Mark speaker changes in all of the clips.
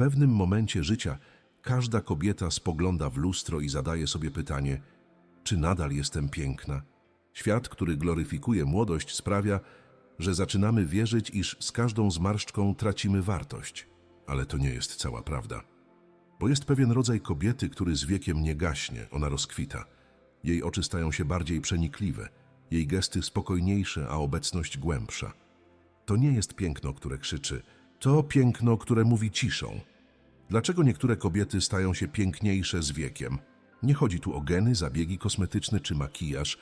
Speaker 1: pewnym momencie życia każda kobieta spogląda w lustro i zadaje sobie pytanie, czy nadal jestem piękna? Świat, który gloryfikuje młodość, sprawia, że zaczynamy wierzyć, iż z każdą zmarszczką tracimy wartość. Ale to nie jest cała prawda. Bo jest pewien rodzaj kobiety, który z wiekiem nie gaśnie, ona rozkwita. Jej oczy stają się bardziej przenikliwe, jej gesty spokojniejsze, a obecność głębsza. To nie jest piękno, które krzyczy, to piękno, które mówi ciszą. Dlaczego niektóre kobiety stają się piękniejsze z wiekiem? Nie chodzi tu o geny, zabiegi kosmetyczne czy makijaż.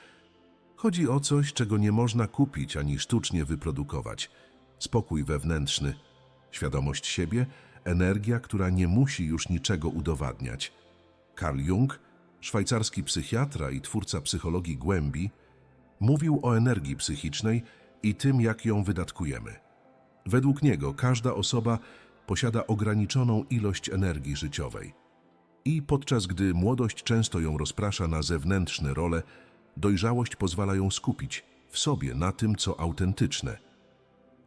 Speaker 1: Chodzi o coś, czego nie można kupić ani sztucznie wyprodukować. Spokój wewnętrzny, świadomość siebie, energia, która nie musi już niczego udowadniać. Carl Jung, szwajcarski psychiatra i twórca psychologii głębi, mówił o energii psychicznej i tym, jak ją wydatkujemy. Według niego każda osoba posiada ograniczoną ilość energii życiowej. I podczas gdy młodość często ją rozprasza na zewnętrzne role, dojrzałość pozwala ją skupić w sobie na tym, co autentyczne.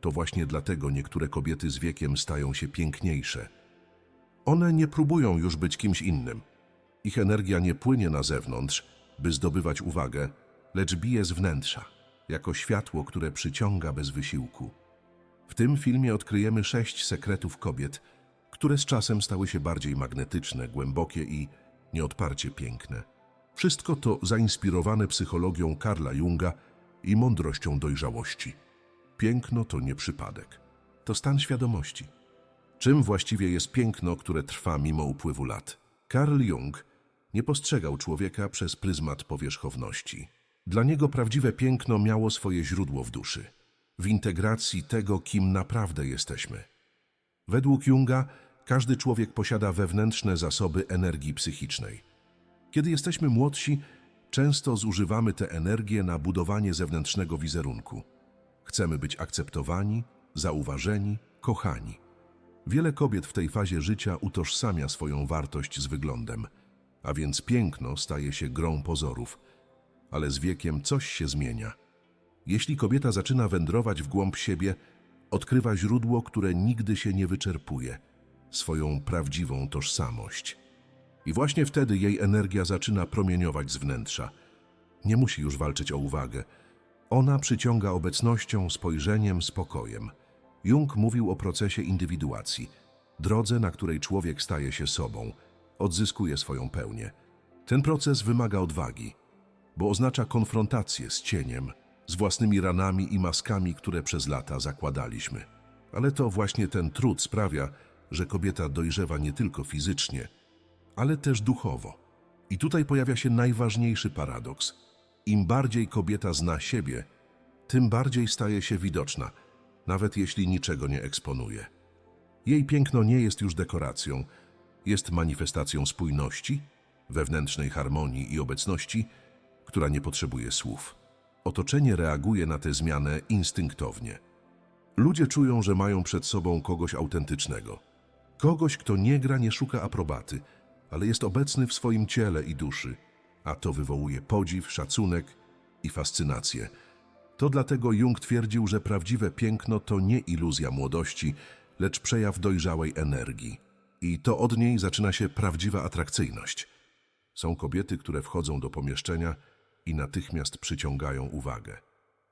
Speaker 1: To właśnie dlatego niektóre kobiety z wiekiem stają się piękniejsze. One nie próbują już być kimś innym. Ich energia nie płynie na zewnątrz, by zdobywać uwagę, lecz bije z wnętrza, jako światło, które przyciąga bez wysiłku. W tym filmie odkryjemy sześć sekretów kobiet, które z czasem stały się bardziej magnetyczne, głębokie i nieodparcie piękne. Wszystko to zainspirowane psychologią Karla Junga i mądrością dojrzałości. Piękno to nie przypadek, to stan świadomości. Czym właściwie jest piękno, które trwa mimo upływu lat? Karl Jung nie postrzegał człowieka przez pryzmat powierzchowności. Dla niego prawdziwe piękno miało swoje źródło w duszy, w integracji tego, kim naprawdę jesteśmy. Według Junga każdy człowiek posiada wewnętrzne zasoby energii psychicznej. Kiedy jesteśmy młodsi, często zużywamy tę energię na budowanie zewnętrznego wizerunku. Chcemy być akceptowani, zauważeni, kochani. Wiele kobiet w tej fazie życia utożsamia swoją wartość z wyglądem, a więc piękno staje się grą pozorów. Ale z wiekiem coś się zmienia. Jeśli kobieta zaczyna wędrować w głąb siebie, odkrywa źródło, które nigdy się nie wyczerpuje swoją prawdziwą tożsamość. I właśnie wtedy jej energia zaczyna promieniować z wnętrza. Nie musi już walczyć o uwagę. Ona przyciąga obecnością, spojrzeniem, spokojem. Jung mówił o procesie indywiduacji, drodze, na której człowiek staje się sobą, odzyskuje swoją pełnię. Ten proces wymaga odwagi, bo oznacza konfrontację z cieniem, z własnymi ranami i maskami, które przez lata zakładaliśmy. Ale to właśnie ten trud sprawia, że kobieta dojrzewa nie tylko fizycznie, ale też duchowo. I tutaj pojawia się najważniejszy paradoks. Im bardziej kobieta zna siebie, tym bardziej staje się widoczna, nawet jeśli niczego nie eksponuje. Jej piękno nie jest już dekoracją, jest manifestacją spójności, wewnętrznej harmonii i obecności, która nie potrzebuje słów. Otoczenie reaguje na tę zmianę instynktownie. Ludzie czują, że mają przed sobą kogoś autentycznego. Kogoś, kto nie gra, nie szuka aprobaty, ale jest obecny w swoim ciele i duszy, a to wywołuje podziw, szacunek i fascynację. To dlatego Jung twierdził, że prawdziwe piękno to nie iluzja młodości, lecz przejaw dojrzałej energii. I to od niej zaczyna się prawdziwa atrakcyjność. Są kobiety, które wchodzą do pomieszczenia i natychmiast przyciągają uwagę.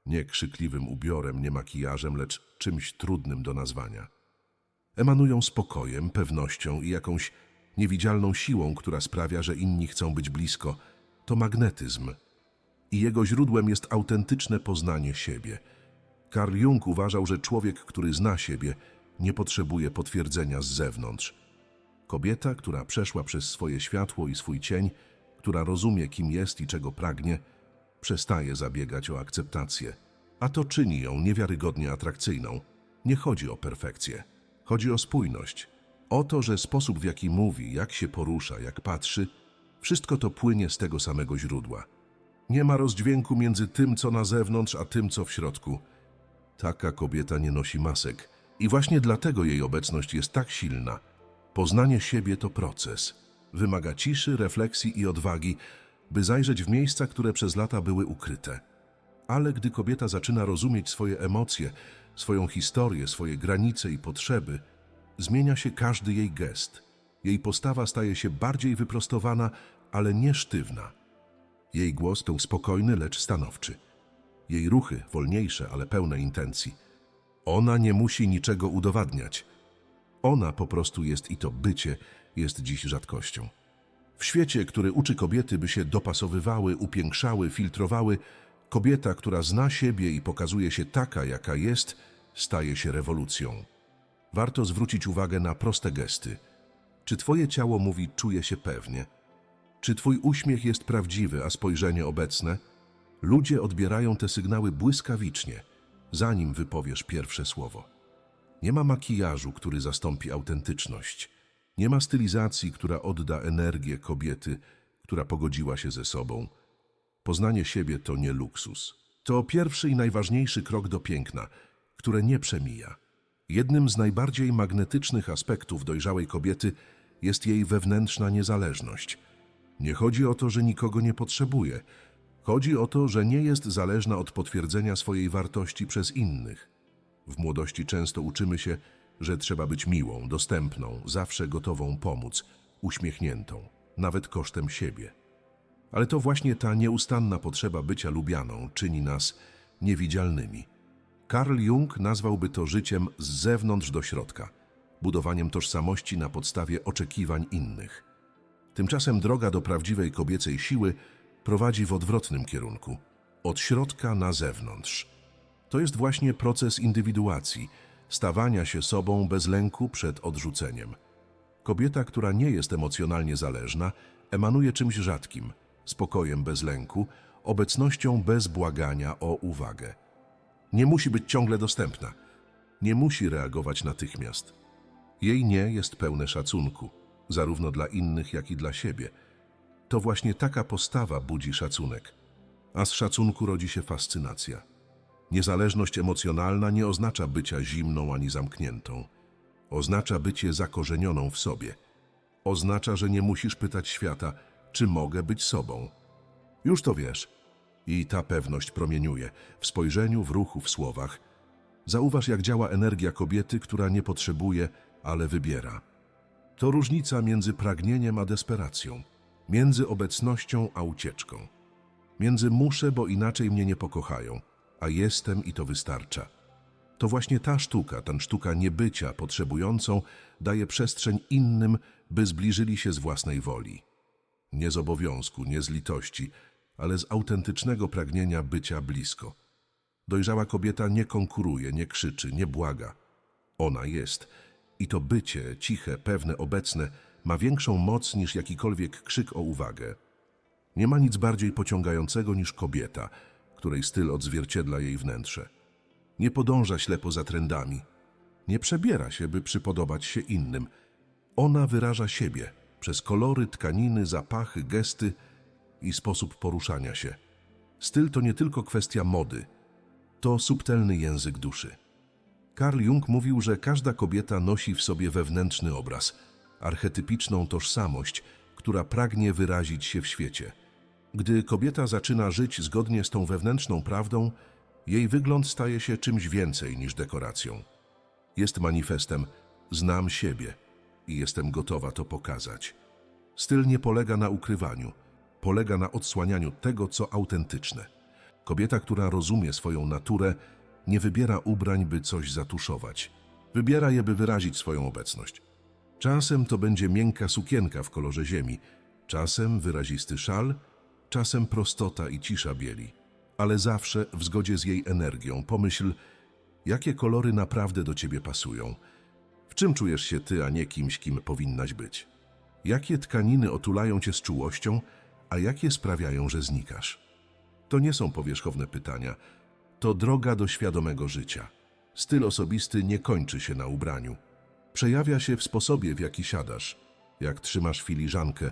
Speaker 1: Nie krzykliwym ubiorem, nie makijażem, lecz czymś trudnym do nazwania. Emanują spokojem, pewnością i jakąś niewidzialną siłą, która sprawia, że inni chcą być blisko. To magnetyzm. I jego źródłem jest autentyczne poznanie siebie. Carl Jung uważał, że człowiek, który zna siebie, nie potrzebuje potwierdzenia z zewnątrz. Kobieta, która przeszła przez swoje światło i swój cień, która rozumie, kim jest i czego pragnie, przestaje zabiegać o akceptację, a to czyni ją niewiarygodnie atrakcyjną. Nie chodzi o perfekcję, chodzi o spójność, o to, że sposób w jaki mówi, jak się porusza, jak patrzy, wszystko to płynie z tego samego źródła. Nie ma rozdźwięku między tym, co na zewnątrz, a tym, co w środku. Taka kobieta nie nosi masek i właśnie dlatego jej obecność jest tak silna. Poznanie siebie to proces. Wymaga ciszy, refleksji i odwagi, by zajrzeć w miejsca, które przez lata były ukryte. Ale gdy kobieta zaczyna rozumieć swoje emocje, swoją historię, swoje granice i potrzeby, zmienia się każdy jej gest. Jej postawa staje się bardziej wyprostowana, ale nie sztywna. Jej głos to spokojny, lecz stanowczy. Jej ruchy wolniejsze, ale pełne intencji. Ona nie musi niczego udowadniać. Ona po prostu jest i to bycie jest dziś rzadkością. W świecie, który uczy kobiety, by się dopasowywały, upiększały, filtrowały, kobieta, która zna siebie i pokazuje się taka, jaka jest, staje się rewolucją. Warto zwrócić uwagę na proste gesty. Czy twoje ciało mówi czuje się pewnie? Czy twój uśmiech jest prawdziwy, a spojrzenie obecne? Ludzie odbierają te sygnały błyskawicznie, zanim wypowiesz pierwsze słowo. Nie ma makijażu, który zastąpi autentyczność. Nie ma stylizacji, która odda energię kobiety, która pogodziła się ze sobą. Poznanie siebie to nie luksus. To pierwszy i najważniejszy krok do piękna, które nie przemija. Jednym z najbardziej magnetycznych aspektów dojrzałej kobiety jest jej wewnętrzna niezależność. Nie chodzi o to, że nikogo nie potrzebuje. Chodzi o to, że nie jest zależna od potwierdzenia swojej wartości przez innych. W młodości często uczymy się, że trzeba być miłą, dostępną, zawsze gotową pomóc, uśmiechniętą, nawet kosztem siebie. Ale to właśnie ta nieustanna potrzeba bycia lubianą czyni nas niewidzialnymi. Carl Jung nazwałby to życiem z zewnątrz do środka, budowaniem tożsamości na podstawie oczekiwań innych. Tymczasem droga do prawdziwej kobiecej siły prowadzi w odwrotnym kierunku od środka na zewnątrz. To jest właśnie proces indywiduacji, stawania się sobą bez lęku przed odrzuceniem. Kobieta, która nie jest emocjonalnie zależna, emanuje czymś rzadkim spokojem bez lęku, obecnością bez błagania o uwagę. Nie musi być ciągle dostępna, nie musi reagować natychmiast. Jej nie jest pełne szacunku, zarówno dla innych, jak i dla siebie. To właśnie taka postawa budzi szacunek, a z szacunku rodzi się fascynacja. Niezależność emocjonalna nie oznacza bycia zimną ani zamkniętą. Oznacza bycie zakorzenioną w sobie. Oznacza, że nie musisz pytać świata, czy mogę być sobą. Już to wiesz. I ta pewność promieniuje w spojrzeniu, w ruchu, w słowach. Zauważ, jak działa energia kobiety, która nie potrzebuje, ale wybiera. To różnica między pragnieniem a desperacją, między obecnością a ucieczką, między muszę, bo inaczej mnie nie pokochają, a jestem i to wystarcza. To właśnie ta sztuka, ta sztuka niebycia potrzebującą, daje przestrzeń innym, by zbliżyli się z własnej woli. Nie z obowiązku, nie z litości, ale z autentycznego pragnienia bycia blisko. Dojrzała kobieta nie konkuruje, nie krzyczy, nie błaga. Ona jest. I to bycie, ciche, pewne, obecne, ma większą moc niż jakikolwiek krzyk o uwagę. Nie ma nic bardziej pociągającego niż kobieta, której styl odzwierciedla jej wnętrze. Nie podąża ślepo za trendami. Nie przebiera się, by przypodobać się innym. Ona wyraża siebie przez kolory, tkaniny, zapachy, gesty i sposób poruszania się. Styl to nie tylko kwestia mody, to subtelny język duszy. Carl Jung mówił, że każda kobieta nosi w sobie wewnętrzny obraz, archetypiczną tożsamość, która pragnie wyrazić się w świecie. Gdy kobieta zaczyna żyć zgodnie z tą wewnętrzną prawdą, jej wygląd staje się czymś więcej niż dekoracją. Jest manifestem znam siebie i jestem gotowa to pokazać. Styl nie polega na ukrywaniu, polega na odsłanianiu tego, co autentyczne. Kobieta, która rozumie swoją naturę, nie wybiera ubrań, by coś zatuszować. Wybiera je, by wyrazić swoją obecność. Czasem to będzie miękka sukienka w kolorze ziemi, czasem wyrazisty szal, czasem prostota i cisza bieli, ale zawsze w zgodzie z jej energią. Pomyśl, jakie kolory naprawdę do ciebie pasują. W czym czujesz się ty, a nie kimś, kim powinnaś być? Jakie tkaniny otulają cię z czułością, a jakie sprawiają, że znikasz? To nie są powierzchowne pytania, to droga do świadomego życia. Styl osobisty nie kończy się na ubraniu. Przejawia się w sposobie, w jaki siadasz, jak trzymasz filiżankę,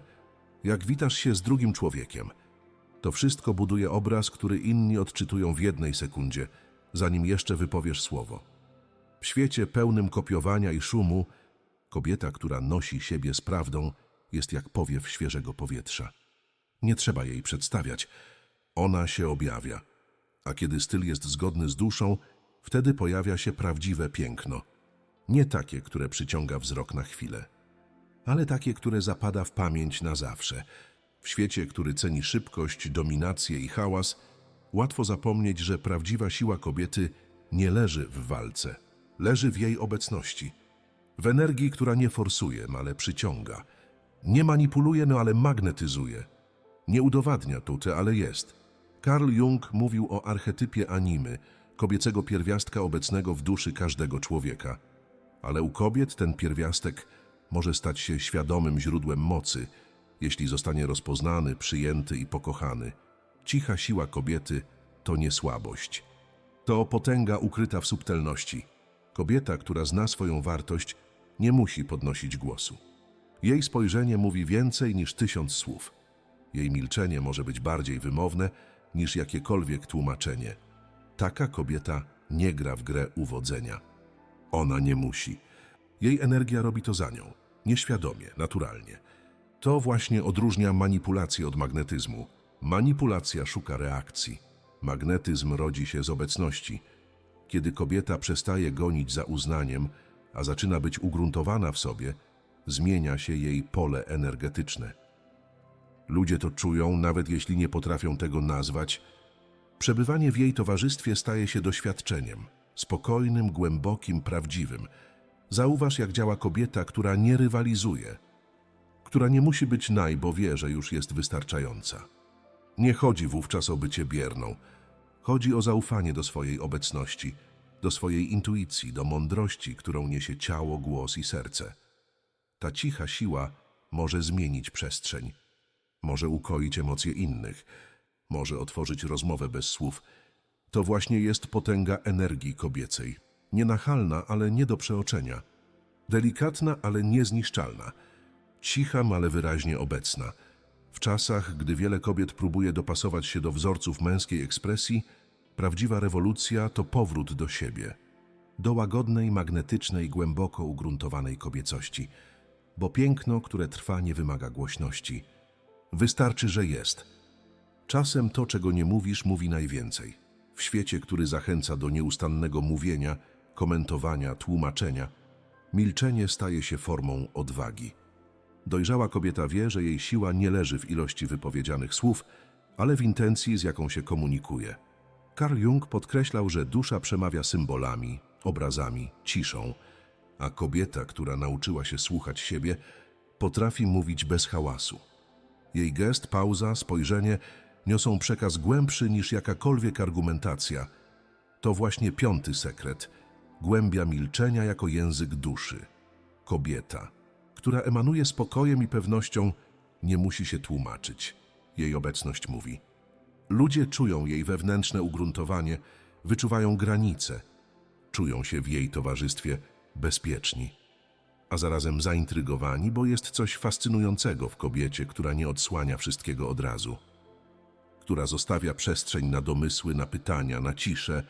Speaker 1: jak witasz się z drugim człowiekiem. To wszystko buduje obraz, który inni odczytują w jednej sekundzie, zanim jeszcze wypowiesz słowo. W świecie pełnym kopiowania i szumu, kobieta, która nosi siebie z prawdą, jest jak powiew świeżego powietrza. Nie trzeba jej przedstawiać, ona się objawia. A kiedy styl jest zgodny z duszą, wtedy pojawia się prawdziwe piękno. Nie takie, które przyciąga wzrok na chwilę, ale takie, które zapada w pamięć na zawsze. W świecie, który ceni szybkość, dominację i hałas, łatwo zapomnieć, że prawdziwa siła kobiety nie leży w walce, leży w jej obecności. W energii, która nie forsuje, ale przyciąga. Nie manipuluje, no ale magnetyzuje. Nie udowadnia tutaj, ale jest. Carl Jung mówił o archetypie animy, kobiecego pierwiastka obecnego w duszy każdego człowieka. Ale u kobiet ten pierwiastek może stać się świadomym źródłem mocy, jeśli zostanie rozpoznany, przyjęty i pokochany. Cicha siła kobiety to nie słabość. To potęga ukryta w subtelności. Kobieta, która zna swoją wartość, nie musi podnosić głosu. Jej spojrzenie mówi więcej niż tysiąc słów. Jej milczenie może być bardziej wymowne niż jakiekolwiek tłumaczenie. Taka kobieta nie gra w grę uwodzenia. Ona nie musi. Jej energia robi to za nią, nieświadomie, naturalnie. To właśnie odróżnia manipulację od magnetyzmu. Manipulacja szuka reakcji. Magnetyzm rodzi się z obecności. Kiedy kobieta przestaje gonić za uznaniem, a zaczyna być ugruntowana w sobie, zmienia się jej pole energetyczne. Ludzie to czują, nawet jeśli nie potrafią tego nazwać. Przebywanie w jej towarzystwie staje się doświadczeniem, spokojnym, głębokim, prawdziwym. Zauważ, jak działa kobieta, która nie rywalizuje, która nie musi być naj, bo wie, że już jest wystarczająca. Nie chodzi wówczas o bycie bierną. Chodzi o zaufanie do swojej obecności, do swojej intuicji, do mądrości, którą niesie ciało, głos i serce. Ta cicha siła może zmienić przestrzeń, może ukoić emocje innych, może otworzyć rozmowę bez słów. To właśnie jest potęga energii kobiecej. Nienachalna, ale nie do przeoczenia. Delikatna, ale niezniszczalna. Cicha, ale wyraźnie obecna. W czasach, gdy wiele kobiet próbuje dopasować się do wzorców męskiej ekspresji, prawdziwa rewolucja to powrót do siebie, do łagodnej, magnetycznej, głęboko ugruntowanej kobiecości, bo piękno, które trwa, nie wymaga głośności. Wystarczy, że jest. Czasem to, czego nie mówisz, mówi najwięcej. W świecie, który zachęca do nieustannego mówienia, komentowania, tłumaczenia, milczenie staje się formą odwagi. Dojrzała kobieta wie, że jej siła nie leży w ilości wypowiedzianych słów, ale w intencji, z jaką się komunikuje. Carl Jung podkreślał, że dusza przemawia symbolami, obrazami, ciszą, a kobieta, która nauczyła się słuchać siebie, potrafi mówić bez hałasu. Jej gest, pauza, spojrzenie niosą przekaz głębszy niż jakakolwiek argumentacja. To właśnie piąty sekret głębia milczenia jako język duszy. Kobieta, która emanuje spokojem i pewnością, nie musi się tłumaczyć. Jej obecność mówi. Ludzie czują jej wewnętrzne ugruntowanie, wyczuwają granice, czują się w jej towarzystwie bezpieczni, a zarazem zaintrygowani, bo jest coś fascynującego w kobiecie, która nie odsłania wszystkiego od razu, która zostawia przestrzeń na domysły, na pytania, na ciszę.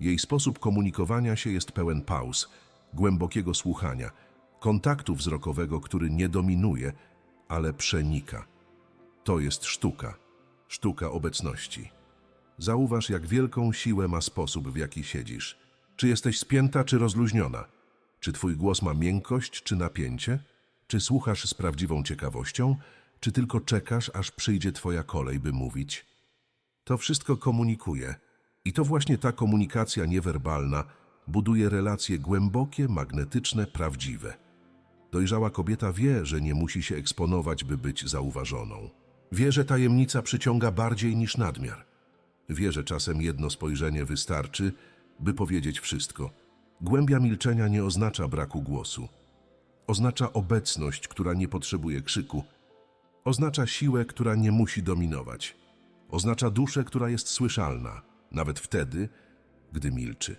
Speaker 1: Jej sposób komunikowania się jest pełen pauz, głębokiego słuchania, kontaktu wzrokowego, który nie dominuje, ale przenika. To jest sztuka, sztuka obecności. Zauważ, jak wielką siłę ma sposób, w jaki siedzisz. Czy jesteś spięta, czy rozluźniona? Czy twój głos ma miękkość, czy napięcie? Czy słuchasz z prawdziwą ciekawością, czy tylko czekasz, aż przyjdzie twoja kolej, by mówić? To wszystko komunikuje. I to właśnie ta komunikacja niewerbalna buduje relacje głębokie, magnetyczne, prawdziwe. Dojrzała kobieta wie, że nie musi się eksponować, by być zauważoną. Wie, że tajemnica przyciąga bardziej niż nadmiar. Wie, że czasem jedno spojrzenie wystarczy, by powiedzieć wszystko. Głębia milczenia nie oznacza braku głosu. Oznacza obecność, która nie potrzebuje krzyku. Oznacza siłę, która nie musi dominować. Oznacza duszę, która jest słyszalna, nawet wtedy, gdy milczy.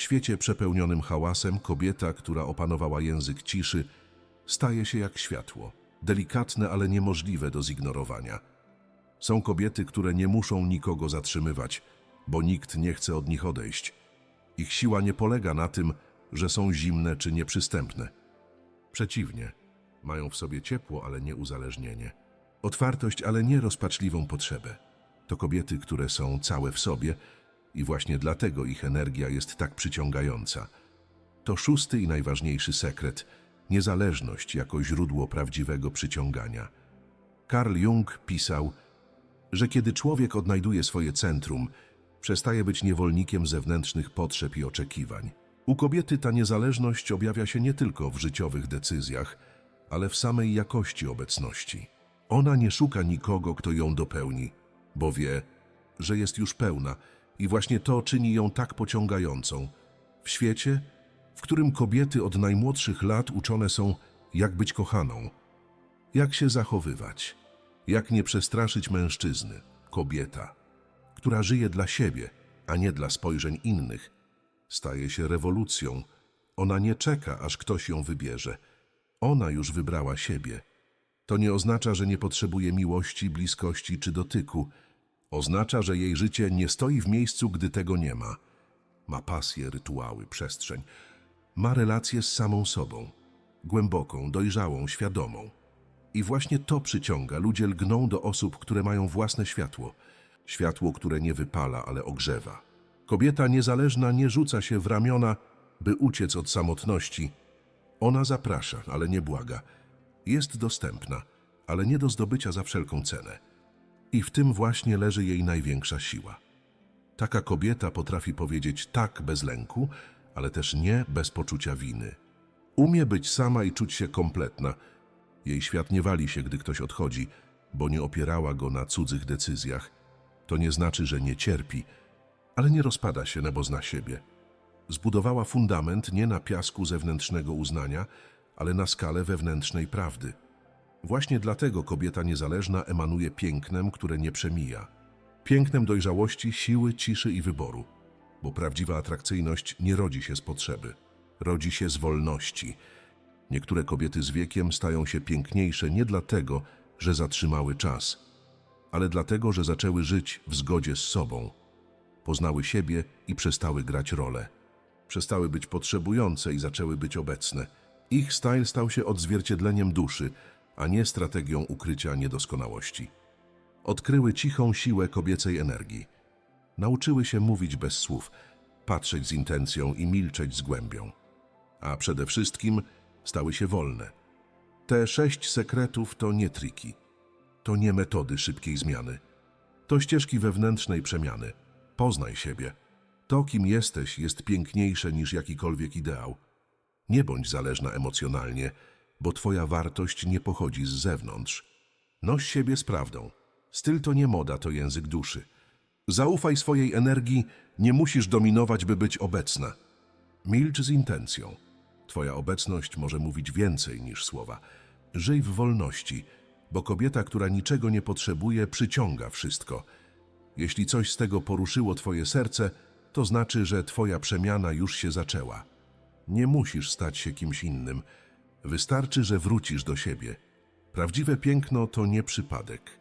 Speaker 1: W świecie przepełnionym hałasem kobieta, która opanowała język ciszy, staje się jak światło, delikatne, ale niemożliwe do zignorowania. Są kobiety, które nie muszą nikogo zatrzymywać, bo nikt nie chce od nich odejść. Ich siła nie polega na tym, że są zimne czy nieprzystępne. Przeciwnie, mają w sobie ciepło, ale nie uzależnienie. Otwartość, ale nie rozpaczliwą potrzebę. To kobiety, które są całe w sobie i właśnie dlatego ich energia jest tak przyciągająca. To szósty i najważniejszy sekret niezależność jako źródło prawdziwego przyciągania. Carl Jung pisał, że kiedy człowiek odnajduje swoje centrum, przestaje być niewolnikiem zewnętrznych potrzeb i oczekiwań. U kobiety ta niezależność objawia się nie tylko w życiowych decyzjach, ale w samej jakości obecności. Ona nie szuka nikogo, kto ją dopełni, bo wie, że jest już pełna i właśnie to czyni ją tak pociągającą. W świecie, w którym kobiety od najmłodszych lat uczone są, jak być kochaną, jak się zachowywać, jak nie przestraszyć mężczyzny, kobieta, która żyje dla siebie, a nie dla spojrzeń innych, staje się rewolucją. Ona nie czeka, aż ktoś ją wybierze. Ona już wybrała siebie. To nie oznacza, że nie potrzebuje miłości, bliskości czy dotyku. Oznacza, że jej życie nie stoi w miejscu, gdy tego nie ma. Ma pasję, rytuały, przestrzeń. Ma relację z samą sobą. Głęboką, dojrzałą, świadomą. I właśnie to przyciąga. Ludzie lgną do osób, które mają własne światło. Światło, które nie wypala, ale ogrzewa. Kobieta niezależna nie rzuca się w ramiona, by uciec od samotności. Ona zaprasza, ale nie błaga. Jest dostępna, ale nie do zdobycia za wszelką cenę. I w tym właśnie leży jej największa siła. Taka kobieta potrafi powiedzieć tak bez lęku, ale też nie bez poczucia winy. Umie być sama i czuć się kompletna. Jej świat nie wali się, gdy ktoś odchodzi, bo nie opierała go na cudzych decyzjach. To nie znaczy, że nie cierpi, ale nie rozpada się, no bo zna siebie. Zbudowała fundament nie na piasku zewnętrznego uznania, ale na skalę wewnętrznej prawdy. Właśnie dlatego kobieta niezależna emanuje pięknem, które nie przemija. Pięknem dojrzałości, siły, ciszy i wyboru. Bo prawdziwa atrakcyjność nie rodzi się z potrzeby, rodzi się z wolności. Niektóre kobiety z wiekiem stają się piękniejsze nie dlatego, że zatrzymały czas, ale dlatego, że zaczęły żyć w zgodzie z sobą. Poznały siebie i przestały grać rolę. Przestały być potrzebujące i zaczęły być obecne. Ich style stał się odzwierciedleniem duszy, a nie strategią ukrycia niedoskonałości. Odkryły cichą siłę kobiecej energii. Nauczyły się mówić bez słów, patrzeć z intencją i milczeć z głębią. A przede wszystkim stały się wolne. Te sześć sekretów to nie triki, to nie metody szybkiej zmiany. To ścieżki wewnętrznej przemiany. Poznaj siebie. To, kim jesteś, jest piękniejsze niż jakikolwiek ideał. Nie bądź zależna emocjonalnie, bo twoja wartość nie pochodzi z zewnątrz. Noś siebie z prawdą. Styl to nie moda, to język duszy. Zaufaj swojej energii, nie musisz dominować, by być obecna. Milcz z intencją. Twoja obecność może mówić więcej niż słowa. Żyj w wolności, bo kobieta, która niczego nie potrzebuje, przyciąga wszystko. Jeśli coś z tego poruszyło twoje serce, to znaczy, że twoja przemiana już się zaczęła. Nie musisz stać się kimś innym. Wystarczy, że wrócisz do siebie. Prawdziwe piękno to nie przypadek.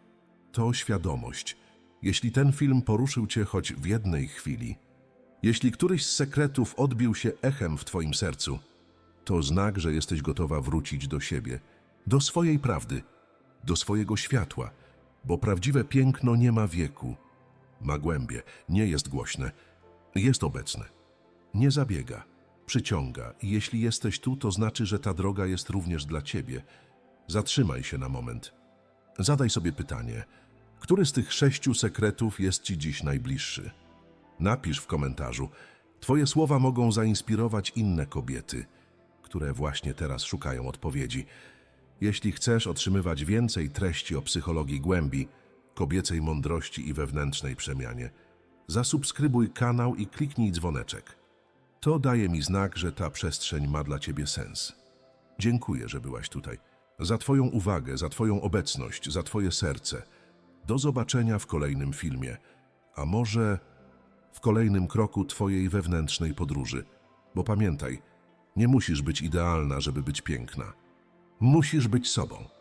Speaker 1: To świadomość. Jeśli ten film poruszył cię choć w jednej chwili, jeśli któryś z sekretów odbił się echem w twoim sercu, to znak, że jesteś gotowa wrócić do siebie, do swojej prawdy, do swojego światła, bo prawdziwe piękno nie ma wieku, ma głębie, nie jest głośne, jest obecne. Nie zabiega, przyciąga i jeśli jesteś tu, to znaczy, że ta droga jest również dla ciebie. Zatrzymaj się na moment. Zadaj sobie pytanie, który z tych sześciu sekretów jest ci dziś najbliższy? Napisz w komentarzu. Twoje słowa mogą zainspirować inne kobiety, które właśnie teraz szukają odpowiedzi. Jeśli chcesz otrzymywać więcej treści o psychologii głębi, kobiecej mądrości i wewnętrznej przemianie, zasubskrybuj kanał i kliknij dzwoneczek. To daje mi znak, że ta przestrzeń ma dla Ciebie sens. Dziękuję, że byłaś tutaj. Za Twoją uwagę, za Twoją obecność, za Twoje serce. Do zobaczenia w kolejnym filmie, a może w kolejnym kroku Twojej wewnętrznej podróży. Bo pamiętaj, nie musisz być idealna, żeby być piękna. Musisz być sobą.